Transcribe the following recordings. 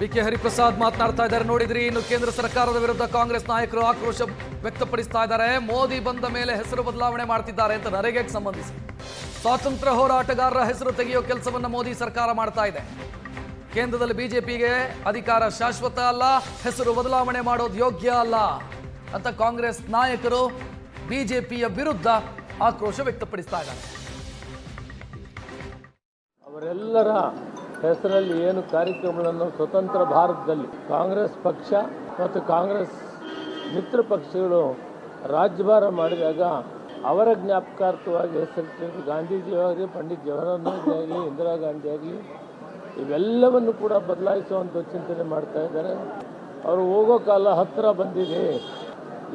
B K Hariprasad ಮಾತನಾಡ್ತಾ ಇದ್ದಾರೆ. ನೋಡಿದ್ರಿ, ಇನ್ನು ಕೇಂದ್ರ ಸರ್ಕಾರದ ವಿರುದ್ಧ ಕಾಂಗ್ರೆಸ್ ನಾಯಕರು ಆಕ್ರೋಶ ವ್ಯಕ್ತಪಡಿಸ್ತಾ ಇದ್ದಾರೆ. ಮೋದಿ ಬಂದ ಮೇಲೆ ಹೆಸರು ಬದಲಾವಣೆ ಮಾಡ್ತಿದ್ದಾರೆ ಅಂತ ನರೇಗೆ ಸಂಬಂಧಿಸಿ. ಸ್ವಾತಂತ್ರ್ಯ ಹೋರಾಟಗಾರರ ಹೆಸರು ತೆಗೆಯೋ ಕೆಲಸವನ್ನ ಮೋದಿ ಸರ್ಕಾರ ಮಾಡ್ತಾ ಇದೆ. ಕೇಂದ್ರದಲ್ಲಿ ಬಿಜೆಪಿಗೆ ಅಧಿಕಾರ ಶಾಶ್ವತ ಅಲ್ಲ, ಹೆಸರು ಬದಲಾವಣೆ ಮಾಡೋದು ಯೋಗ್ಯ ಅಲ್ಲ ಅಂತ ಕಾಂಗ್ರೆಸ್ ನಾಯಕರು ಬಿಜೆಪಿಯ ವಿರುದ್ಧ ಆಕ್ರೋಶ ವ್ಯಕ್ತಪಡಿಸ್ತಾ ಇದ್ದಾರೆ. ಅವರೆಲ್ಲರ ಹೆಸರಲ್ಲಿ ಏನು ಕಾರ್ಯಕ್ರಮಗಳನ್ನು ಸ್ವತಂತ್ರ ಭಾರತದಲ್ಲಿ ಕಾಂಗ್ರೆಸ್ ಪಕ್ಷ ಮತ್ತು ಕಾಂಗ್ರೆಸ್ ಮಿತ್ರ ಪಕ್ಷಗಳು ರಾಜ್ಯಭಾರ ಮಾಡಿದಾಗ ಅವರ ಜ್ಞಾಪಕಾರ್ಥವಾಗಿ ಹೆಸರಿಟ್ಟಿದ್ದು ಗಾಂಧೀಜಿಯಾಗಲಿ ಪಂಡಿತ್ ಜವಾಹರ್ಲಾಲ್ ನೆಹರು ಆಗಲಿ, ಇಂದಿರಾ ಗಾಂಧಿ ಆಗಲಿ, ಇವೆಲ್ಲವನ್ನು ಕೂಡ ಬದಲಾಯಿಸುವಂಥ ಚಿಂತನೆ ಮಾಡ್ತಾ ಇದ್ದಾರೆ. ಅವರು ಹೋಗೋ ಕಾಲ ಹತ್ತಿರ ಬಂದಿದೆ.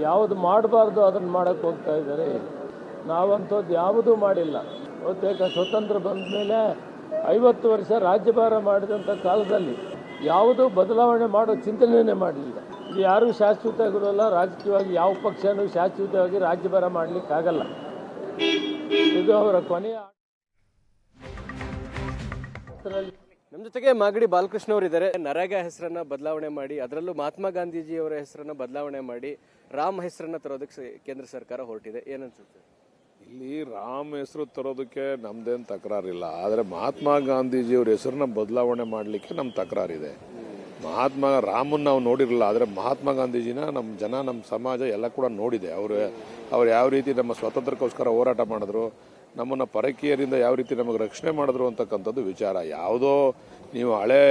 ಯಾವುದು ಮಾಡಬಾರ್ದು ಅದನ್ನು ಮಾಡೋಕ್ಕೆ ಹೋಗ್ತಾ ಇದ್ದಾರೆ. ನಾವಂಥದ್ದು ಯಾವುದೂ ಮಾಡಿಲ್ಲ. ಬಹುತೇಕ ಸ್ವತಂತ್ರ ಬಂದ ಮೇಲೆ ಐವತ್ತು ವರ್ಷ ರಾಜ್ಯಭಾರ ಮಾಡಿದಂಥ ಕಾಲದಲ್ಲಿ ಯಾವುದೂ ಬದಲಾವಣೆ ಮಾಡೋ ಚಿಂತನೆಯೇ ಮಾಡಲಿಲ್ಲ. ಯಾರೂ ಶಾಶ್ವತಗೊಳ್ಳಲ್ಲ ರಾಜಕೀಯವಾಗಿ ಯಾವ ಪಕ್ಷನೂ ಶಾಶ್ವತವಾಗಿ ರಾಜ್ಯಭಾರ ಮಾಡಲಿಕ್ಕಾಗಲ್ಲ. ಇದು ಅವರ ಕೊನೆಯ ನಮ್ಮ ಜೊತೆಗೆ ಮಾಗಡಿ ಬಾಲಕೃಷ್ಣ ಅವರು ಇದ್ದಾರೆ ನರೇಗಾ ಹೆಸರನ್ನ ಬದಲಾವಣೆ ಮಾಡಿ, ಅದರಲ್ಲೂ ಮಹಾತ್ಮ ಗಾಂಧೀಜಿ ಅವರ ಹೆಸರನ್ನ ಬದಲಾವಣೆ ಮಾಡಿ, ರಾಮ್ ಹೆಸರನ್ನ ತರೋದಕ್ಕೆ ಕೇಂದ್ರ ಸರ್ಕಾರ ಹೊರಟಿದೆ. ಏನನ್ಸುತ್ತೆ? ಇಲ್ಲಿ ರಾಮ್ ಹೆಸರು ತರೋದಕ್ಕೆ ನಮ್ದೇನು ತಕರಾರಿಲ್ಲ. ಆದರೆ ಮಹಾತ್ಮ ಗಾಂಧೀಜಿ ಅವ್ರ ಹೆಸರನ್ನ ಬದಲಾವಣೆ ಮಾಡಲಿಕ್ಕೆ ನಮ್ಮ ತಕರಾರಿದೆ. ಮಹಾತ್ಮ ರಾಮನ್ ನಾವು ನೋಡಿರಲಿಲ್ಲ, ಆದರೆ ಮಹಾತ್ಮ ಗಾಂಧೀಜಿನ ನಮ್ಮ ಜನ ನಮ್ಮ ಸಮಾಜ ಎಲ್ಲ ಕೂಡ ನೋಡಿದೆ. ಅವರು, ಅವ್ರು ಯಾವ ರೀತಿ ನಮ್ಮ ಸ್ವಾತಂತ್ರ್ಯಕ್ಕೋಸ್ಕರ ಹೋರಾಟ ಮಾಡಿದ್ರು, ನಮ್ಮನ್ನು ಪರಕೀಯರಿಂದ ಯಾವ ರೀತಿ ನಮಗೆ ರಕ್ಷಣೆ ಮಾಡಿದ್ರು ಅಂತಕ್ಕಂಥದ್ದು ವಿಚಾರ. ಯಾವುದೋ ನೀವು ಹಳೆ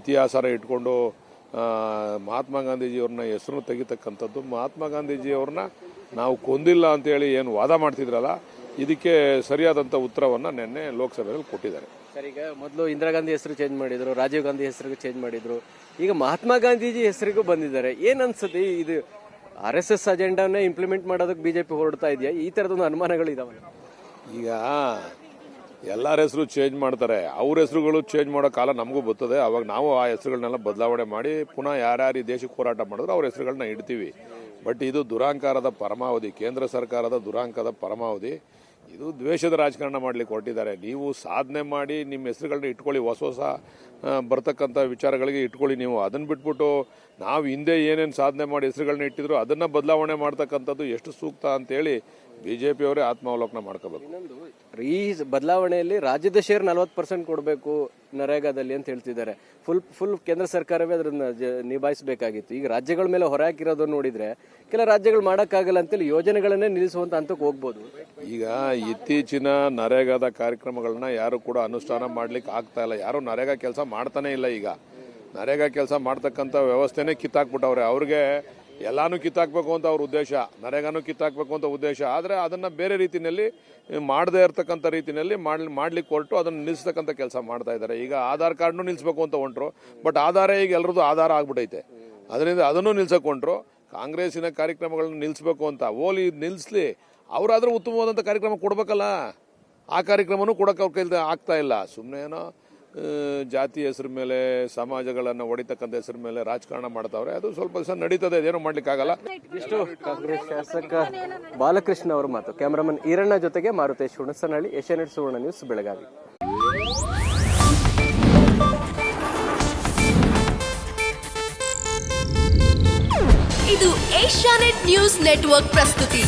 ಇತಿಹಾಸನ ಇಟ್ಕೊಂಡು ಮಹಾತ್ಮ ಗಾಂಧೀಜಿಯವ್ರನ್ನ ಹೆಸರು ತೆಗಿತಕ್ಕಂಥದ್ದು ಮಹಾತ್ಮ ಗಾಂಧೀಜಿಯವ್ರನ್ನ ನಾವು ಕೊಂದಿಲ್ಲ ಅಂತೇಳಿ ಏನು ವಾದ ಮಾಡ್ತಿದ್ರಲ್ಲ ಇದಕ್ಕೆ ಸರಿಯಾದಂಥ ಉತ್ತರವನ್ನು ನಿನ್ನೆ ಲೋಕಸಭೆಯಲ್ಲಿ ಕೊಟ್ಟಿದ್ದಾರೆ. ಸರ್ ಈಗ ಮೊದಲು ಇಂದಿರಾ ಗಾಂಧಿ ಹೆಸರು ಚೇಂಜ್ ಮಾಡಿದ್ರು ರಾಜೀವ್ ಗಾಂಧಿ ಹೆಸರಿಗೂ ಚೇಂಜ್ ಮಾಡಿದ್ರು ಈಗ ಮಹಾತ್ಮ ಗಾಂಧೀಜಿ ಹೆಸರಿಗೂ ಬಂದಿದ್ದಾರೆ. ಏನ್ ಅನ್ಸುತ್ತೆ ಇದು ಆರ್ ಎಸ್ ಎಸ್ ಅಜೆಂಡಾನೇ ಇಂಪ್ಲಿಮೆಂಟ್ ಮಾಡೋದಕ್ಕೆ ಬಿಜೆಪಿ ಹೊರಡ್ತಾ ಇದೆಯಾ? ಈ ತರದೊಂದು ಅನುಮಾನಗಳು ಇದಾವೆ ಈಗ ಎಲ್ಲರ ಹೆಸರು ಚೇಂಜ್ ಮಾಡ್ತಾರೆ ಅವ್ರ ಹೆಸರುಗಳು ಚೇಂಜ್ ಮಾಡೋ ಕಾಲ ನಮಗೂ ಬರ್ತದೆ. ಅವಾಗ ನಾವು ಆ ಹೆಸರುಗಳನ್ನೆಲ್ಲ ಬದಲಾವಣೆ ಮಾಡಿ ಪುನಃ ಯಾರ್ಯಾರು ಈ ದೇಶಕ್ಕೆ ಹೋರಾಟ ಮಾಡಿದ್ರು ಅವ್ರ ಹೆಸರುಗಳನ್ನ ಇಡ್ತೀವಿ. ಬಟ್ ಇದು ದುರಾಂಕಾರದ ಪರಮಾವಧಿ, ಕೇಂದ್ರ ಸರ್ಕಾರದ ದುರಾಂಕದ ಪರಮಾವಧಿ. ಇದು ದ್ವೇಷದ ರಾಜಕಾರಣ ಮಾಡಲಿಕ್ಕೆ ಹೊರಟಿದ್ದಾರೆ. ನೀವು ಸಾಧನೆ ಮಾಡಿ, ನಿಮ್ಮ ಹೆಸರುಗಳನ್ನ ಇಟ್ಕೊಳ್ಳಿ, ಹೊಸ ಹೊಸ ಬರ್ತಕ್ಕಂಥ ವಿಚಾರಗಳಿಗೆ ಇಟ್ಕೊಳ್ಳಿ ನೀವು. ಅದನ್ನು ಬಿಟ್ಬಿಟ್ಟು ನಾವು ಹಿಂದೆ ಏನೇನು ಸಾಧನೆ ಮಾಡಿ ಹೆಸರುಗಳನ್ನ ಇಟ್ಟಿದ್ರು, ಅದನ್ನು ಬದಲಾವಣೆ ಮಾಡ್ತಕ್ಕಂಥದ್ದು ಎಷ್ಟು ಸೂಕ್ತ ಅಂತೇಳಿ ಬಿ ಜೆ ಪಿಯವರೇ ಆತ್ಮಾವಲೋಕನ ಮಾಡ್ಕೋಬೇಕು. ಇನ್ನೊಂದು ಈ ಬದಲಾವಣೆಯಲ್ಲಿ ರಾಜ್ಯದ ಶೇರ್ ನಲವತ್ತು ಪರ್ಸೆಂಟ್ ಕೊಡಬೇಕು ನರೇಗಾದಲ್ಲಿ ಅಂತ ಹೇಳ್ತಿದ್ದಾರೆ. ಫುಲ್ ಫುಲ್ ಕೇಂದ್ರ ಸರ್ಕಾರವೇ ಅದನ್ನ ನಿಭಾಯಿಸಬೇಕಾಗಿತ್ತು. ಈಗ ರಾಜ್ಯಗಳ ಮೇಲೆ ಹೊರ ಹಾಕಿರೋದನ್ನ ನೋಡಿದ್ರೆ ಕೆಲ ರಾಜ್ಯಗಳು ಮಾಡೋಕ್ಕಾಗಲ್ಲ ಅಂತೇಳಿ ಯೋಜನೆಗಳನ್ನೇ ನಿಲ್ಲಿಸುವಂತ ಹಂತಕ್ಕೆ ಹೋಗ್ಬೋದು. ಈಗ ಇತ್ತೀಚಿನ ನರೇಗಾದ ಕಾರ್ಯಕ್ರಮಗಳನ್ನ ಯಾರು ಕೂಡ ಅನುಷ್ಠಾನ ಮಾಡ್ಲಿಕ್ಕೆ ಆಗ್ತಾ ಇಲ್ಲ. ಯಾರು ನರೇಗಾ ಕೆಲಸ ಮಾಡ್ತಾನೆ ಇಲ್ಲ ಈಗ. ನರೇಗಾ ಕೆಲಸ ಮಾಡ್ತಕ್ಕಂಥ ವ್ಯವಸ್ಥೆನೇ ಕಿತ್ತಾಕ್ಬಿಟ್ಟವ್ರೆ. ಅವ್ರಿಗೆ ಎಲ್ಲಾನು ಕಿತ್ತಾಕ್ಬೇಕು ಅಂತ ಅವ್ರ ಉದ್ದೇಶ, ನರೇಗಾನು ಕಿತ್ತಾಕ್ಬೇಕು ಅಂತ ಉದ್ದೇಶ. ಆದರೆ ಅದನ್ನ ಬೇರೆ ರೀತಿಯಲ್ಲಿ ಮಾಡದೇ ಇರತಕ್ಕಂಥ ರೀತಿಯಲ್ಲಿ ಮಾಡ್ಲಿ, ಮಾಡ್ಲಿಕ್ಕೆ ಹೊರಟು ಅದನ್ನು ನಿಲ್ಲಿಸ್ತಕ್ಕಂಥ ಕೆಲಸ ಮಾಡ್ತಾ ಇದ್ದಾರೆ. ಈಗ ಆಧಾರ್ ಕಾರ್ಡ್ನು ನಿಲ್ಲಿಸ್ಬೇಕು ಅಂತ ಹೊಂಟ್ರು, ಬಟ್ ಆಧಾರ ಈಗ ಎಲ್ಲರದು ಆಧಾರ ಆಗ್ಬಿಟ್ಟೈತೆ ಅದರಿಂದ ಅದನ್ನು ನಿಲ್ಸಕ್ ಹೊಂಟ್ರು. ಕಾಂಗ್ರೆಸ್ಸಿನ ಕಾರ್ಯಕ್ರಮಗಳನ್ನ ನಿಲ್ಲಿಸ್ಬೇಕು ಅಂತ, ಓಲಿ ನಿಲ್ಲಿಸ್ಲಿ ಅವರಾದರೂ ಉತ್ತಮವಾದಂಥ ಕಾರ್ಯಕ್ರಮ ಕೊಡ್ಬೇಕಲ್ಲ? ಆ ಕಾರ್ಯಕ್ರಮನೂ ಕೊಡಕ್ಕೆ ಅವ್ರ ಕೈಲಿ ಆಗ್ತಾ ಇಲ್ಲ. ಸುಮ್ಮನೆ ಏನೋ ಜಾತಿ ಹೆಸರು ಮೇಲೆ ಸಮಾಜಗಳನ್ನು ಹೊಡಿತಕ್ಕಂಥ ಹೆಸರು ಮೇಲೆ ರಾಜಕಾರಣ ಮಾಡ್ತಾವ್ರೆ. ಅದು ಸ್ವಲ್ಪ ದಿವಸ ನಡೀತದೆ ಅದೇನು ಮಾಡ್ಲಿಕ್ಕಾಗಲ್ಲ ಇಷ್ಟು ಕಾಂಗ್ರೆಸ್ ಶಾಸಕ ಬಾಲಕೃಷ್ಣ ಅವರ ಮಾತು. ಕ್ಯಾಮರಾಮನ್ ಈರಣ್ಣ ಜೊತೆಗೆ ಮಾರುತೇಶ್ ಹುಣಸನಹಳ್ಳಿ ಏಷ್ಯಾನೆಟ್ ಸುವರ್ಣ ನ್ಯೂಸ್ ಬೆಳಗಾವಿ. ಇದು ಏಷ್ಯಾನೆಟ್ ನ್ಯೂಸ್ ನೆಟ್ವರ್ಕ್ ಪ್ರಸ್ತುತಿ.